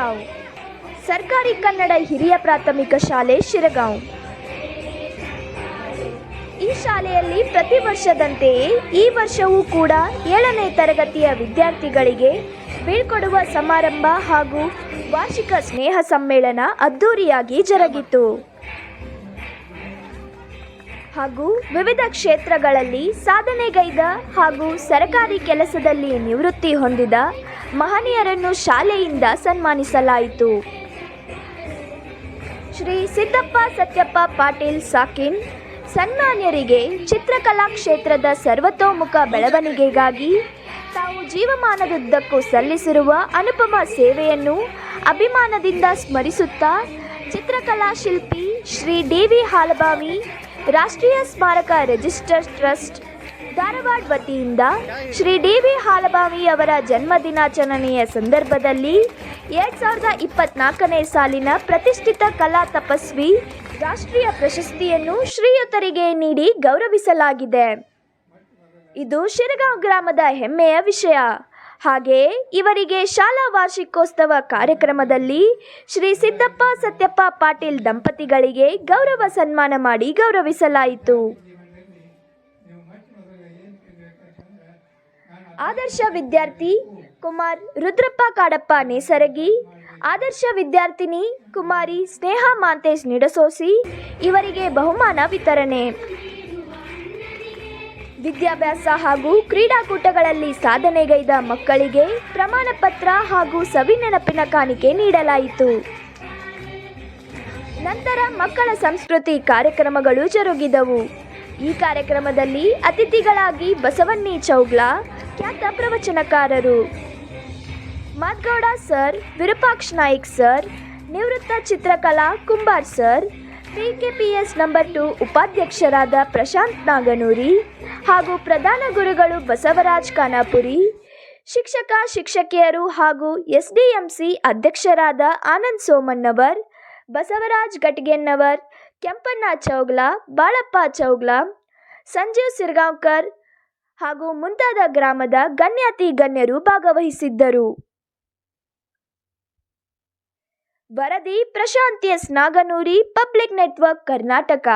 Shiragaon. ಸರ್ಕಾರಿ ಕನ್ನಡ ಹಿರಿಯ ಪ್ರಾಥಮಿಕ ಶಾಲೆ ಶಿರಗಾಂವ್. ಈ ಶಾಲೆಯಲ್ಲಿ ಪ್ರತಿ ವರ್ಷದಂತೆಯೇ ಈ ವರ್ಷವೂ ಕೂಡ ಏಳನೇ ತರಗತಿಯ ವಿದ್ಯಾರ್ಥಿಗಳಿಗೆ ಬೀಳ್ಕೊಡುವ ಸಮಾರಂಭ ಹಾಗೂ ವಾರ್ಷಿಕ ಸ್ನೇಹ ಸಮ್ಮೇಳನ ಅದ್ದೂರಿಯಾಗಿ ಜರುಗಿತು. ಹಾಗೂ ವಿವಿಧ ಕ್ಷೇತ್ರಗಳಲ್ಲಿ ಸಾಧನೆಗೈದ ಹಾಗೂ ಸರಕಾರಿ ಕೆಲಸದಲ್ಲಿ ನಿವೃತ್ತಿ ಹೊಂದಿದ ಮಹನೀಯರನ್ನು ಶಾಲೆಯಿಂದ ಸನ್ಮಾನಿಸಲಾಯಿತು. ಶ್ರೀ ಸಿದ್ದಪ್ಪ ಸತ್ಯಪ್ಪ ಪಾಟೀಲ್ ಸಾಕಿನ್ ಸನ್ಮಾನ್ಯರಿಗೆ ಚಿತ್ರಕಲಾ ಕ್ಷೇತ್ರದ ಸರ್ವತೋಮುಖ ಬೆಳವಣಿಗೆಗಾಗಿ ತಾವು ಜೀವಮಾನದುದ್ದಕ್ಕೂ ಸಲ್ಲಿಸಿರುವ ಅನುಪಮ ಸೇವೆಯನ್ನು ಅಭಿಮಾನದಿಂದ ಸ್ಮರಿಸುತ್ತಾ ಚಿತ್ರಕಲಾ ಶಿಲ್ಪಿ ಶ್ರೀ ಡಿ ವಿ ಹಾಲಬಾವಿ ರಾಷ್ಟ್ರೀಯ ಸ್ಮಾರಕ ರಿಜಿಸ್ಟರ್ ಟ್ರಸ್ಟ್ ಧಾರವಾಡ ವತಿಯಿಂದ ಶ್ರೀ ಡಿ ವಿ ಹಾಲಭಾವಿ ಅವರ ಜನ್ಮ ದಿನಾಚರಣೆಯ ಸಂದರ್ಭದಲ್ಲಿ ಎರಡು ಸಾವಿರದ ಇಪ್ಪತ್ನಾಲ್ಕನೇ ಸಾಲಿನ ಪ್ರತಿಷ್ಠಿತ ಕಲಾ ತಪಸ್ವಿ ರಾಷ್ಟ್ರೀಯ ಪ್ರಶಸ್ತಿಯನ್ನು ಶ್ರೀಯುತರಿಗೆ ನೀಡಿ ಗೌರವಿಸಲಾಗಿದೆ. ಇದು ಶಿರಗಾಂವ್ ಗ್ರಾಮದ ಹೆಮ್ಮೆಯ ವಿಷಯ. ಹಾಗೆಯೇ ಇವರಿಗೆ ಶಾಲಾ ವಾರ್ಷಿಕೋತ್ಸವ ಕಾರ್ಯಕ್ರಮದಲ್ಲಿ ಶ್ರೀ ಸಿದ್ದಪ್ಪ ಸತ್ಯಪ್ಪ ಪಾಟೀಲ್ ದಂಪತಿಗಳಿಗೆ ಗೌರವ ಸನ್ಮಾನ ಮಾಡಿ ಗೌರವಿಸಲಾಯಿತು. ಆದರ್ಶ ವಿದ್ಯಾರ್ಥಿ ಕುಮಾರ್ ರುದ್ರಪ್ಪ ಕಾಡಪ್ಪ ನೇಸರಗಿ, ಆದರ್ಶ ವಿದ್ಯಾರ್ಥಿನಿ ಕುಮಾರಿ ಸ್ನೇಹ ಮಾಂತೇಶ್ ನಿಡಸೋಸಿ ಇವರಿಗೆ ಬಹುಮಾನ ವಿತರಣೆ. ವಿದ್ಯಾಭ್ಯಾಸ ಹಾಗೂ ಕ್ರೀಡಾಕೂಟಗಳಲ್ಲಿ ಸಾಧನೆಗೈದ ಮಕ್ಕಳಿಗೆ ಪ್ರಮಾಣ ಪತ್ರ ಹಾಗೂ ಸವಿನೆನಪಿನ ಕಾಣಿಕೆ ನೀಡಲಾಯಿತು. ನಂತರ ಮಕ್ಕಳ ಸಂಸ್ಕೃತಿ ಕಾರ್ಯಕ್ರಮಗಳು ಜರುಗಿದವು. ಈ ಕಾರ್ಯಕ್ರಮದಲ್ಲಿ ಅತಿಥಿಗಳಾಗಿ ಬಸವಣ್ಣಿ ಚೌಗ್ಲಾ, ಖ್ಯಾತ ಪ್ರವಚನಕಾರರು. ಮಾದ್ಗೌಡ ಸರ್, ವಿರೂಪಾಕ್ಷ ನಾಯಕ್ ಸರ್, ನಿವೃತ್ತ ಚಿತ್ರಕಲಾ Kumbar sir PKPS number two ಉಪಾಧ್ಯಕ್ಷರಾದ ಪ್ರಶಾಂತ್ ನಾಗನೂರಿ ಹಾಗೂ ಪ್ರಧಾನ ಗುರುಗಳು ಬಸವರಾಜ್ ಖಾನಾಪುರಿ, ಶಿಕ್ಷಕ, ಶಿಕ್ಷಕಿಯರು ಹಾಗೂ ಎಸ್ ಡಿ ಎಂ ಸಿ ಅಧ್ಯಕ್ಷರಾದ ಆನಂದ್ ಸೋಮಣ್ಣವರ್, ಬಸವರಾಜ್ ಘಟ್ಗೆನ್ನವರ್ ಕೆಂಪಣ್ಣ ಚೌಗ್ಲಾ, ಬಾಳಪ್ಪ ಚೌಗ್ಲಾ ಸಂಜೀವ್ ಸಿರ್ಗಾಂವ್ಕರ್ ಹಾಗೂ ಮುಂತಾದ ಗ್ರಾಮದ ಗಣ್ಯಾತಿ ಗಣ್ಯರು ಭಾಗವಹಿಸಿದ್ದರು. ವರದಿ Prashanth S Naganuri public network Karnataka